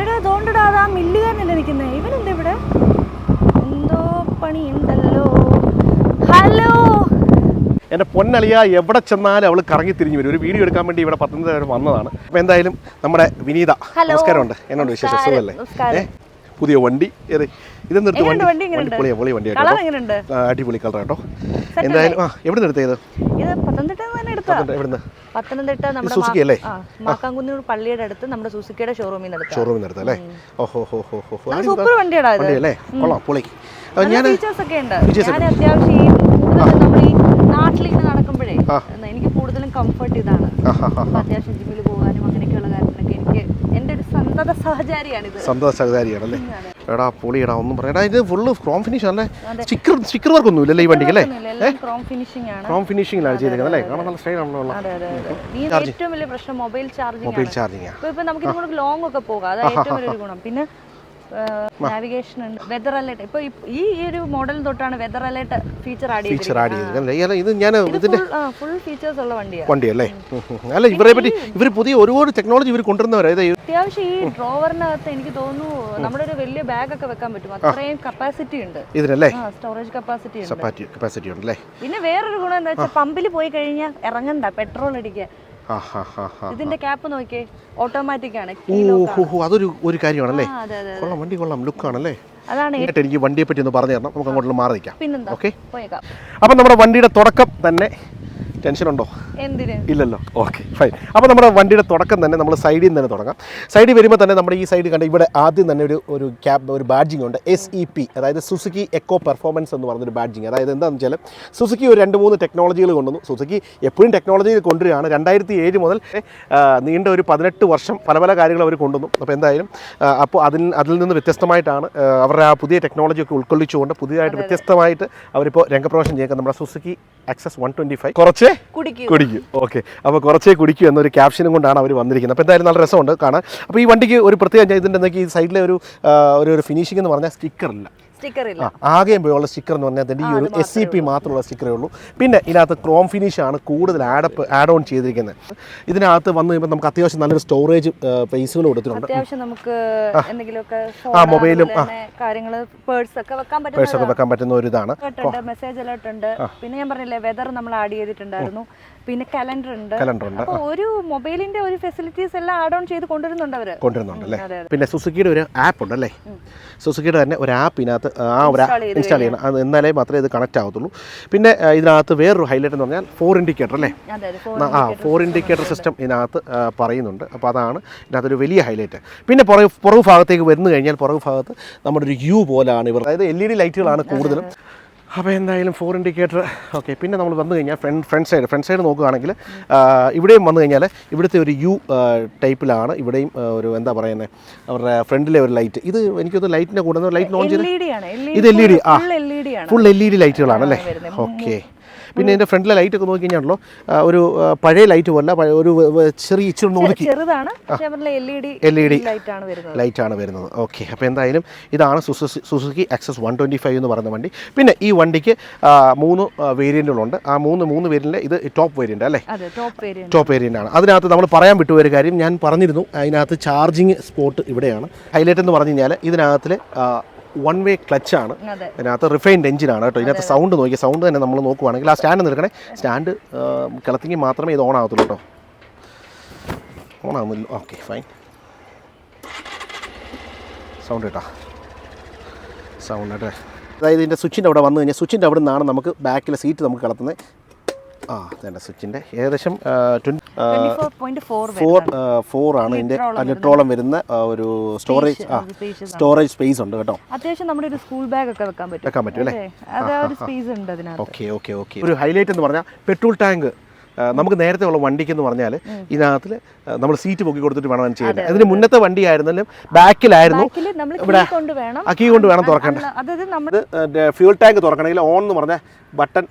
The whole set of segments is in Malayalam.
എടാ തോണ്ടടാ അതാ മില്ലുകാരനല്ലേ നിൽക്കുന്നത് ഇവനെന്താ ഇവിടെ? എന്തോ പണിയുണ്ടല്ലോ. ഹലോ? എന്റെ പൊന്നളിയ എവിടെ ചെന്നാലും അവൾ കറങ്ങി തിരിഞ്ഞു വരും. ഒരു വീഡിയോ എടുക്കാൻ വേണ്ടി ഇവിടെ പത്തനംതിട്ട വരെ വന്നതാണ്. അപ്പോൾ എന്തായാലും നമ്മുടെ വിനീത. നമസ്കാരമുണ്ട്. എന്നോട് വിശേഷം? സുഖമല്ലേ? പുതിയ വണ്ടി. ഏത്? ഇത് നിർത്തി വണ്ടി? പൊളിയ പൊളി വണ്ടി അടിപൊളി കളർ കേട്ടോ. എന്തായാലും ആ എവിടെ നിന്ന് എടുത്തത് ഇത്? പത്തനംതിട്ട തന്നെ എടുത്താ എവിടുന്ന്? പത്തനംതിട്ട നമ്മുടെ സുസുക്കി അല്ലേ? ആ, മാക്കാങ്കുന്നൂർ പള്ളിയുടെ അടുത്ത് നമ്മുടെ സുസുക്കിയുടെ ഷോറൂമിൽ നിന്ന് ഷോറൂമിൽ നിന്ന് എടുത്തല്ലേ ഓഹോ ഹോ ഹോ ഹോ സൂപ്പർ വണ്ടിയാടാ ഇത്. വണ്ടി അല്ലേ കൊള്ളാം പൊളി. ഞാൻ ഫീച്ചേഴ്സ് ഒക്കെ ഉണ്ട്. ഞാൻ അത്യാവശ്യം ഈ നമ്മൾ ഈ നാട്ടിലിങ്ങനെ നടക്കുമ്പോഴേ എനിക്ക് കൂടുതലും കംഫർട്ട് ഇതാണ്. അത്യാവശ്യം ജിമ്മിൽ എന്റെ ഒരു സന്തത സഹചാരിയാണിത് സന്തോഷ എടാ പൊളിയടാ ഒന്നും പറയടാ ഇത് ഫുള്ള് ക്രോം ഫിനിഷ് അല്ലേ സ്റ്റിക്കർ സ്റ്റിക്കർ വർക്ക് ഒന്നും ഇല്ലല്ലേ ഈ വണ്ടിക്ക് അല്ലേ? ക്രോം ഫിനിഷിംഗ് ആണ്. ക്രോം ഫിനിഷിങ്ങിലാണ് ചെയ്തിരിക്കുന്നത് അല്ലേ? കാണാൻ നല്ല സ്റ്റൈൽ ആണല്ലോ ഏറ്റവും വലിയ പ്രശ്നം മൊബൈൽ ചാർജിംഗ് മൊബൈൽ ആണ്. ചാർജിങ് ഇപ്പൊ നമുക്ക് ലോങ് ഒക്കെ പോകാം. അതാണ് ഏറ്റവും വലിയ ഗുണം. പിന്നെ നാവിഗേഷൻ ഉണ്ട്. വെതർ അലേർട്ട് ഇപ്പൊ ഈ- ഒരു മോഡൽ തൊട്ടാണ് weather alert feature add feature add ചെയ്തത് ഇത് ഞാൻ ഇതിന്റെ ഫുൾ ഫീച്ചേഴ്സ് ഉള്ള വണ്ടിയാണ് വണ്ടിയല്ലേ ഉം, ഉം. അല്ല ഇവരെ പറ്റി ഇവർ പുതിയ ഒരുപാട് ടെക്നോളജി ഇവർ കൊണ്ടുവരുന്നവരാ. ഇത് അത്യാവശ്യം ഈ ഡ്രോവറിനകത്ത് എനിക്ക് തോന്നുന്നു നമ്മുടെ ഒരു വലിയ ബാഗ് ഒക്കെ വെക്കാൻ പറ്റും. അത്രയും കപ്പാസിറ്റി ഉണ്ട്. ഇതിനല്ലേ? സ്റ്റോറേജ് കപ്പാസിറ്റി ഉണ്ട്. കപ്പാസിറ്റി ഉണ്ടല്ലേ? പിന്നെ വേറൊരു ഗുണം എന്താ വെച്ചാൽ പമ്പിൽ പോയി കഴിഞ്ഞാൽ ഇറങ്ങണ്ട പെട്രോൾ അടിക്കുക ഇതിന്റെ ക്യാപ്പ് നോക്കിയേ ഓട്ടോമാറ്റിക് ആണ്. ഓ ഹോ ഹോ അതൊരു ഒരു കാര്യമാണല്ലേ? കൊള്ളാം വണ്ടി കൊള്ളാം ലുക്കാണല്ലേ അതാണ് എന്നിട്ട് എനിക്ക് വണ്ടിയെ പറ്റി ഒന്ന് പറഞ്ഞു തരണം. നമുക്ക് അങ്ങോട്ടുള്ള മാറി നിൽക്കാം. ഓക്കെ അപ്പം നമ്മുടെ വണ്ടിയുടെ തുടക്കം തന്നെ ടെൻഷൻ ഉണ്ടോ ഇല്ലല്ലോ. Okay fine. അപ്പോൾ നമ്മുടെ വണ്ടിയുടെ തുടക്കം തന്നെ നമ്മൾ സൈഡിൽ നിന്ന് തന്നെ തുടങ്ങാം. സൈഡിൽ വരുമ്പോൾ തന്നെ നമ്മുടെ ഈ സൈഡ് കണ്ട ഇവിടെ ആദ്യം തന്നെ ഒരു ഒരു ക്യാബ് ഒരു ബാഡ്ജിങ് ഉണ്ട്. എസ് ഇ പി അതായത് സുസുക്കി എക്കോ പെർഫോമൻസ് എന്ന് പറഞ്ഞൊരു ബാഡ്ജിങ് അതായത് എന്താണെന്ന് വെച്ചാൽ സുസുക്കി ഒരു രണ്ട് മൂന്ന് ടെക്നോളജികൾ കൊണ്ടുവന്നു. സുസുക്കി എപ്പോഴും ടെക്നോളജി കൊണ്ടുവരികയാണ്. രണ്ടായിരത്തി ഏഴ് മുതൽ നീണ്ട ഒരു പതിനെട്ട് വർഷം പല പല കാര്യങ്ങൾ അവർ കൊണ്ടുവന്നു. അപ്പോൾ എന്തായാലും അപ്പോൾ അതിൽ അതിൽ നിന്ന് വ്യത്യസ്തമായിട്ടാണ് അവരുടെ ആ പുതിയ ടെക്നോളജി ഒക്കെ ഉൾക്കൊള്ളിച്ചുകൊണ്ട് പുതിയതായിട്ട് വ്യത്യസ്തമായിട്ട് അവരിപ്പോൾ രംഗപ്രവേശം ചെയ്യുക നമ്മുടെ Suzuki access one twenty five കുറച്ചേ കുടിക്കൂ. കുടിക്കും. ഓക്കെ അപ്പോൾ കുറച്ചേ കുടിക്കൂ എന്നൊരു ക്യാപ്ഷനും കൊണ്ടാണ് അവർ വന്നിരിക്കുന്നത്. അപ്പോൾ എന്തായാലും നല്ല രസമുണ്ട് കാണാൻ. അപ്പോൾ ഈ വണ്ടിക്ക് ഒരു പ്രത്യേകം ഇതിന്റെ എന്തൊക്കെ ഈ സൈഡിലെ ഒരു ഒരു ഒരു ഫിനിഷിംഗ് എന്ന് പറഞ്ഞാൽ സ്റ്റിക്കർ ഇല്ല. സ്റ്റിക്കർ ഇല്ല. ആ ആകെയും പോയുള്ള സ്റ്റിക്കർ എന്ന് പറഞ്ഞാൽ അതിന്റെ ഈ ഒരു എസ് സി പി മാത്രമുള്ള സ്റ്റിക്കറേ ഉള്ളൂ. പിന്നെ ഇതിനകത്ത് ക്രോം ഫിനിഷ് ആണ് കൂടുതൽ ആഡപ്പ് ആഡ് ഓൺ ചെയ്തിരിക്കുന്നത്. ഇതിനകത്ത് വന്നു കഴിയുമ്പോൾ നമുക്ക് അത്യാവശ്യം നല്ലൊരു സ്റ്റോറേജ് പേസുകൾ കൊടുത്തിട്ടുണ്ട്. അത്യാവശ്യം നമുക്ക് എന്തെങ്കിലുമൊക്കെ ആ, മൊബൈലും, പേഴ്സ് ഒക്കെ വെക്കാൻ പറ്റുന്ന വെക്കാൻ പറ്റുന്ന ഒരു ഇതാണ്. മെസ്സേജ് അലേർട്ട് ഉണ്ട് പിന്നെ ഞാൻ പറഞ്ഞില്ലേ വെതർ നമ്മൾ ആഡ് ചെയ്തിട്ടുണ്ടായിരുന്നു. പിന്നെ കലണ്ടർ ഉണ്ട് കലണ്ടർ ഉണ്ട് ഒരു മൊബൈലിന്റെ ഒരു ഫെസിലിറ്റീസ് എല്ലാം ആഡ് ഓൺ ചെയ്ത് കൊണ്ടുവരുന്നുണ്ട് അവർ. കൊണ്ടുവരുന്നുണ്ട് അല്ലേ? പിന്നെ സുസുക്കിയുടെ ഒരു ആപ്പ് ഉണ്ട് അല്ലേ? സുസുക്കിയുടെ തന്നെ ഒരു ആപ്പ് ഇതിനകത്ത് ആ ഒരു ഇൻസ്റ്റാൾ ചെയ്യണം. അത് എന്നാലേ മാത്രമേ ഇത് കണക്ട് ആവത്തുള്ളൂ. പിന്നെ ഇതിനകത്ത് വേറൊരു ഹൈലൈറ്റ് എന്ന് പറഞ്ഞാൽ ഫോർ ഇൻഡിക്കേറ്റർ അല്ലേ? ആ ഫോർ ഇൻഡിക്കേറ്റർ സിസ്റ്റം ഇതിനകത്ത് പറയുന്നുണ്ട്. അപ്പോൾ അതാണ് ഇതിനകത്തൊരു വലിയ ഹൈലൈറ്റ് പിന്നെ പുറകു പുറകു ഭാഗത്തേക്ക് വരുന്നു കഴിഞ്ഞാൽ പുറകു ഭാഗത്ത് നമ്മുടെ ഒരു യു പോലാണ് ഇവർ. അതായത് എൽ ഇ ഡി ലൈറ്റുകളാണ് കൂടുതലും. അപ്പോൾ എന്തായാലും ഫോർ ഇൻഡിക്കേറ്റർ ഓക്കെ പിന്നെ നമ്മൾ വന്നു കഴിഞ്ഞാൽ front front side front side നോക്കുകയാണെങ്കിൽ ഇവിടെയും വന്നു കഴിഞ്ഞാൽ ഇവിടുത്തെ ഒരു യു ടൈപ്പിലാണ് ഇവിടെയും ഒരു എന്താ പറയുന്നത് അവരുടെ ഫ്രണ്ടിലെ ഒരു ലൈറ്റ് ഇത് എനിക്കൊന്ന് ലൈറ്റിന്റെ കൂടെ ലൈറ്റ് ഓൺ ചെയ്ത് എൽ ഇ ഡി ആണ്. ഇത് ആ. എൽ ഇ ഡി ആണ്. ഫുൾ എൽ ഇ ഡി ലൈറ്റുകളാണ് അല്ലേ. ഓക്കെ പിന്നെ ഇതിന്റെ ഫ്രണ്ടിലെ ലൈറ്റ് ഒക്കെ നോക്കി കഴിഞ്ഞാണല്ലോ ഒരു പഴയ ലൈറ്റ് പോലെ ഒരു ചെറിയ ഇച്ചിരി നോക്കി ഒതുക്കി. എൽ ഇ ഡി ലൈറ്റ് ആണ് വരുന്നത്. ഓക്കെ അപ്പോൾ എന്തായാലും ഇതാണ് Suzuki access access one twenty five എന്ന് പറയുന്ന വണ്ടി. പിന്നെ ഈ വണ്ടിക്ക് മൂന്ന് വേരിയന്റുകളുണ്ട് ആ മൂന്ന് മൂന്ന് വേരിയന്റിൽ ഇത് ടോപ്പ് വേരിയന്റ് അല്ലേ? അതെ ടോപ്പ് വേരിയന്റ് ടോപ്പ് വേരിയന്റ് ആണ്. അതിനകത്ത് നമ്മൾ പറയാൻ വിട്ടു ഒരു കാര്യം ഞാൻ പറഞ്ഞിരുന്നു. അതിനകത്ത് ചാർജിങ് സ്പോട്ട് ഇവിടെയാണ്. ഹൈലൈറ്റ് എന്ന് പറഞ്ഞു കഴിഞ്ഞാൽ ഇതിനകത്തിൽ വൺ വേ ക്ലച്ച് ആണ്. അതിനകത്ത് റിഫൈൻഡ് എഞ്ചിനാണ് കേട്ടോ. ഇതിനകത്ത് സൗണ്ട് നോക്കി സൗണ്ട് തന്നെ നമ്മൾ നോക്കുവാണെങ്കിൽ. ആ സ്റ്റാൻഡ് നിൽക്കണേ. സ്റ്റാൻഡ് കിളത്തിങ്ങി മാത്രമേ ഇത് ഓൺ ആകത്തുള്ളൂ കേട്ടോ. ഓൺ ആവുന്നില്ല. ഓക്കെ ഫൈൻ സൗണ്ട് കേട്ടോ. സൗണ്ട് കേട്ടോ. അതായത് ഇതിന്റെ സ്വിച്ചിന്റെ അവിടെ വന്നു കഴിഞ്ഞാൽ സ്വിച്ചിന്റെ അവിടെ നിന്നാണ് നമുക്ക് ബാക്കിലെ സീറ്റ് നമുക്ക് കളത്തുന്നത്. ആ അതെ സ്വിച്ചിന്റെ ഏകദേശം ട്വന്റി ഫോർ ഫോർ ആണ് ഇതിന്റെ ലിറ്ററോളം വരുന്ന ഒരു സ്റ്റോറേജ് സ്റ്റോറേജ് സ്പേസ് ഉണ്ട് കേട്ടോ. അത്യാവശ്യം നമ്മുടെ ഒരു സ്കൂൾ ബാഗ് ഒക്കെ വെക്കാൻ പറ്റും. വെക്കാൻ പറ്റും അല്ലേ? സ്പേസ് ഉണ്ട് അതിനകത്ത്. Okay okay okay. ഒരു ഹൈലൈറ്റ് എന്ന് പറഞ്ഞാൽ പെട്രോൾ ടാങ്ക് നമുക്ക് നേരത്തെ ഉള്ള വണ്ടിക്ക് എന്ന് പറഞ്ഞാൽ ഇതിനകത്തിൽ നമ്മൾ സീറ്റ് പൊക്കി കൊടുത്തിട്ട് വേണം ചെയ്യാൻ. അതിന് മുന്നത്തെ വണ്ടി ആയിരുന്നാലും ബാക്കിലായിരുന്നു. ഇവിടെ നമ്മൾ കീ കൊണ്ട് വേണം. തുറക്കേണ്ടത് ഫ്യൂൾ ടാങ്ക് തുറക്കണമെങ്കിൽ ഓൺ എന്ന് പറഞ്ഞാൽ ബട്ടൺ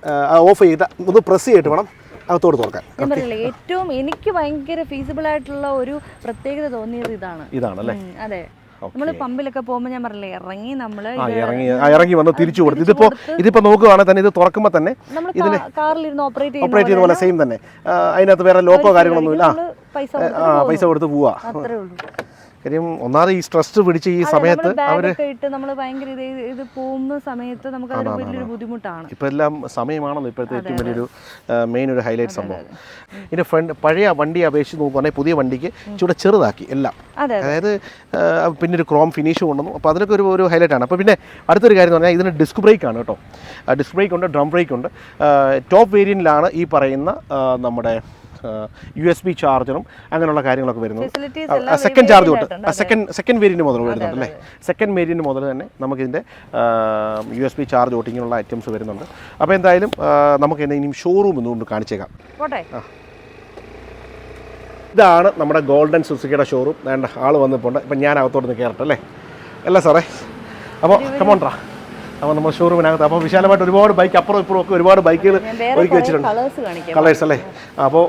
ഓഫ് ചെയ്ത ഒന്ന് പ്രസ് ചെയ്തിട്ട് വേണം. അകത്തോട് തുറക്കാൻ. ഞാൻ പറയില്ല ഏറ്റവും എനിക്ക് ഭയങ്കര ഫീസിബിൾ ആയിട്ടുള്ള ഒരു പ്രത്യേകത തോന്നിയത് ഇതാണ്. ഇതാണ് അല്ലേ അതെ. നമ്മൾ പമ്പിലൊക്കെ പോകുമ്പോൾ ഞാൻ പറഞ്ഞില്ലേ ഇറങ്ങി നമ്മൾ ഇറങ്ങി ഇറങ്ങി വന്ന് തിരിച്ചു കൊടുത്തു. ഇതിപ്പോ ഇതിപ്പോ നോക്കുകയാണെങ്കിൽ തന്നെ ഇത് തുറക്കുമ്പോൾ തന്നെ കാറിലിരുന്ന് ഓപ്പറേറ്റ് ഓപ്പറേറ്റ് ചെയ്യുന്ന പോലെ സെയിം തന്നെ. അതിനകത്ത് വേറെ ലോക്കോ കാര്യങ്ങളൊന്നുമില്ല. പൈസ കൊടുത്ത് പോവാ. അത്രേ ഉള്ളൂ. കാര്യം ഒന്നാമത് ഈ സ്ട്രെസ് പിടിച്ച് ഈ സമയത്ത് അവർ ഇട്ട് നമ്മൾ ഭയങ്കര ഇത് പോകുന്ന സമയത്ത് നമുക്ക് അതൊരു വലിയൊരു ബുദ്ധിമുട്ടാണ്. ഇപ്പോൾ എല്ലാം സമയമാണല്ലോ ഇപ്പോഴത്തെ ഏറ്റവും വലിയൊരു മെയിൻ ഒരു ഹൈലൈറ്റ് സംഭവം. ഇതിന്റെ ഫ്രണ്ട് പഴയ വണ്ടി അപേക്ഷിച്ച് നോക്കുകയാണെങ്കിൽ പുതിയ വണ്ടിക്ക് ഇച്ചിരി ചെറുതാക്കി എല്ലാം. അതായത് പിന്നെ ഒരു ക്രോം ഫിനിഷ് കൊണ്ടുവന്നു. അപ്പോൾ അതിനൊക്കെ ഒരു ഒരു ഹൈലൈറ്റ് ആണ്. അപ്പോൾ പിന്നെ അടുത്തൊരു കാര്യം എന്ന് പറഞ്ഞാൽ ഇതിന് ഡിസ്ക് ബ്രേക്ക് ആണ് കേട്ടോ. ഡിസ്ക് ബ്രേക്ക് ഉണ്ട് ഡ്രം ബ്രേക്ക് ഉണ്ട്. ടോപ്പ് വേരിയന്റിലാണ് ഈ പറയുന്ന നമ്മുടെ യു എസ് ബി ചാർജറും അങ്ങനെയുള്ള കാര്യങ്ങളൊക്കെ വരുന്നത് സെക്കൻഡ് ചാർജ് തൊട്ട് സെക്കൻഡ് സെക്കൻഡ് വേരിയന്റ് മുതൽ വരുന്നുണ്ട് അല്ലേ? സെക്കൻഡ് വേരിയന്റ് മുതൽ തന്നെ നമുക്കിതിന്റെ യു എസ് ബി ചാർജ് തൊട്ട് ഇങ്ങനെയുള്ള ഐറ്റംസ് വരുന്നുണ്ട്. അപ്പോൾ എന്തായാലും നമുക്ക് ഇനിയും ഷോറൂം എന്നുകൊണ്ട് കാണിച്ചേക്കാം. ഇതാണ് നമ്മുടെ ഗോൾഡൻ സുസുക്കിയുടെ ഷോറൂം വേണ്ട ആൾ വന്നിട്ടുണ്ട്. ഇപ്പം ഞാൻ അകത്തോട്ട് നിന്ന് കയറട്ടെ അല്ലേ? അല്ല സാറേ? അപ്പോൾ കമോണ്ട്രാ അപ്പോൾ നമ്മൾ ഷോറൂമിനകത്ത് അപ്പോൾ വിശാലമായിട്ട് ഒരുപാട് ബൈക്ക് അപ്പുറം ഇപ്പുറം ഒക്കെ ഒരുപാട് ബൈക്കുകൾ ഒരുക്കി വെച്ചിട്ടുണ്ട്. കളേഴ്സ് അല്ലേ? അപ്പോൾ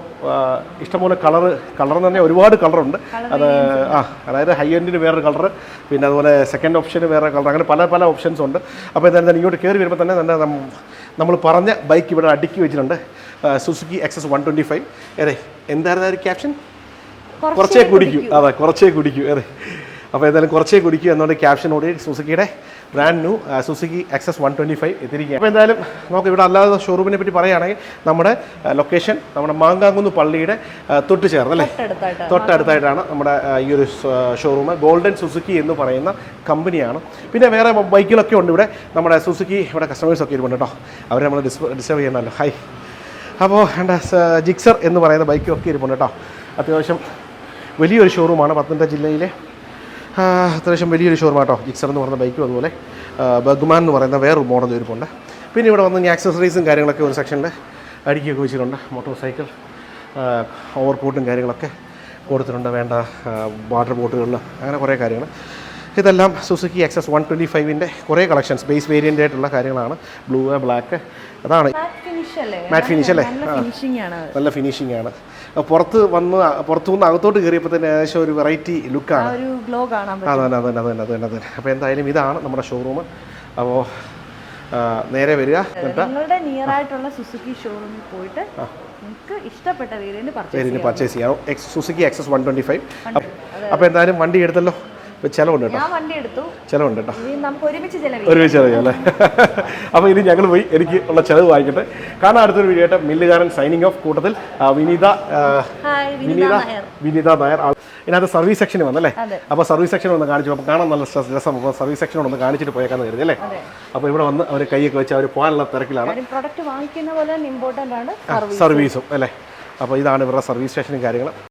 ഇഷ്ടംപോലെ കളർ കളർ എന്ന് പറഞ്ഞാൽ ഒരുപാട് കളറുണ്ട് അത് ആ അതായത് ഹൈ എൻഡിന് വേറൊരു കളർ പിന്നെ അതുപോലെ സെക്കൻഡ് ഓപ്ഷന് വേറെ കളർ അങ്ങനെ പല പല ഓപ്ഷൻസ് ഉണ്ട്. അപ്പോൾ എന്തായാലും തന്നെ ഇങ്ങോട്ട് കയറി വരുമ്പോൾ തന്നെ തന്നെ നമ്മൾ പറഞ്ഞ ബൈക്ക് ഇവിടെ അടുക്കി വെച്ചിട്ടുണ്ട്. Suzuki access one twenty five അതെ എന്തായിരുന്നു ഒരു ക്യാപ്ഷൻ കുറച്ചേ കുടിക്കൂ. അതെ കുറച്ചേ കുടിക്കൂ. അതെ അപ്പോൾ എന്തായാലും കുറച്ചേ കുടിക്കൂ എന്നുള്ള ഓടി സുസുക്കിയുടെ brand new Suzuki access one twenty five എത്തിയിരിക്കുക അപ്പോൾ എന്തായാലും നമുക്ക് ഇവിടെ അല്ലാതെ ഷോറൂമിനെ പറ്റി പറയുകയാണെങ്കിൽ നമ്മുടെ ലൊക്കേഷൻ നമ്മുടെ മാങ്കാങ്കുന്ന് പള്ളിയുടെ തൊട്ട് ചേർന്ന് അല്ലേ? തൊട്ടടുത്തായിട്ട് തൊട്ടടുത്തായിട്ടാണ് നമ്മുടെ ഈ ഒരു ഷോറൂം ഗോൾഡൻ സുസുക്കി എന്ന് പറയുന്ന കമ്പനിയാണ്. പിന്നെ വേറെ ബൈക്കുകളൊക്കെ ഉണ്ട് ഇവിടെ. നമ്മുടെ സുസുക്കി ഇവിടെ കസ്റ്റമേഴ്സ് ഒക്കെ ഇരിപ്പുണ്ട് കേട്ടോ. അവരെ നമ്മൾ ഡിസ് ഡിസ്റ്റർബ് ചെയ്യണമല്ലോ ഹൈ അപ്പോൾ എന്റെ ജിക്സർ എന്ന് പറയുന്ന ബൈക്കൊക്കെ ഇരിപ്പുണ്ട് കേട്ടോ. അത്യാവശ്യം വലിയൊരു ഷോറൂമാണ് പത്തനംതിട്ട ജില്ലയിലെ. അത്യാവശ്യം വലിയൊരു ഷോറൂം കേട്ടോ ജിക്സർ എന്ന് പറയുന്ന ബൈക്കും അതുപോലെ ബഗ്മാൻ എന്ന് പറയുന്ന വേറൊരു മോഡൽ ഇരിപ്പുണ്ട് പിന്നെ ഇവിടെ വന്ന് ആക്സസറീസും കാര്യങ്ങളൊക്കെ ഒരു സെക്ഷനിൽ അടുക്കിയൊക്കെ വെച്ചിട്ടുണ്ട്. മോട്ടോർ സൈക്കിൾ ഓവർ ഓവർകോട്ടും കാര്യങ്ങളൊക്കെ കൊടുത്തിട്ടുണ്ട്. വേണ്ട വാട്ടർ ബോട്ടുകളിൽ അങ്ങനെ കുറേ കാര്യങ്ങൾ ഇതെല്ലാം സുസുക്കി എക്സസ് വൺ ട്വന്റി ഫൈവിന്റെ കുറേ കളക്ഷൻസ് ബേസ് വേരിയന്റ് ആയിട്ടുള്ള കാര്യങ്ങളാണ്. ബ്ലൂ ബ്ലാക്ക് അതാണ്. മാറ്റ് ഫിനിഷ് അല്ലേ? നല്ല ഫിനിഷിംഗ് ആണ് പുറത്ത് വന്ന് പുറത്തു നിന്ന് അകത്തോട്ട് കയറിയപ്പോൾ തന്നെ ഏകദേശം ഒരു വെറൈറ്റി ലുക്കാണ് അതെ അതെ അതെ അതെ അതെ അതന്നെ അതന്നെ അതന്നെ അപ്പോൾ എന്തായാലും ഇതാണ് നമ്മുടെ ഷോറൂം അപ്പോൾ നേരെ വരിക. നിങ്ങളുടെ നിയർ ആയിട്ടുള്ള സുസുക്കി ഷോറൂമിൽ പോയിട്ട് നിങ്ങൾക്ക് ഇഷ്ടപ്പെട്ട വേരിയന്റ് പർച്ചേസ് ചെയ്യാം. Suzuki access one twenty five അപ്പോൾ എന്തായാലും വണ്ടി എടുത്തല്ലോ. ഇപ്പോൾ ചിലവുണ്ട് കേട്ടോ. ചിലവുണ്ട് കേട്ടോ. ഒരുമിച്ച് ചെലവ് അല്ലേ? അപ്പോൾ ഇനി ഞങ്ങൾ പോയി എനിക്ക് ഉള്ള ചിലവ് വായിക്കട്ടെ കാരണം അടുത്തൊരു വീഡിയോ ആയിട്ട്. മില്ലുകാരൻ സൈനിങ് ഓഫ് കൂട്ടത്തിൽ. വിനിത വിനീത വിനിത നായർ. ആൾ ഇതിനകത്ത് സർവീസ് സെക്ഷൻ വന്നല്ലേ. അപ്പോൾ സർവീസ് സെക്ഷൻ ഒന്ന് കാണിച്ചു. അപ്പോൾ കാണാൻ നല്ല രസ- അപ്പോൾ സർവീസ് സെക്ഷനോട് ഒന്ന് കാണിച്ചിട്ട് പോയേക്കാന്ന് കരുതി അല്ലേ? അപ്പോൾ ഇവിടെ വന്ന് അവർ കൈയൊക്കെ വെച്ച് അവർ പോകാനുള്ള തിരക്കിലാണ്. കാര്യം പ്രൊഡക്റ്റ് വാങ്ങിക്കുന്ന പോലെ ഇമ്പോർട്ടന്റ് ആണ് സർവീസും അല്ലേ? അപ്പോൾ ഇതാണ് ഇവരുടെ സർവീസ് സ്റ്റേഷനും കാര്യങ്ങളും.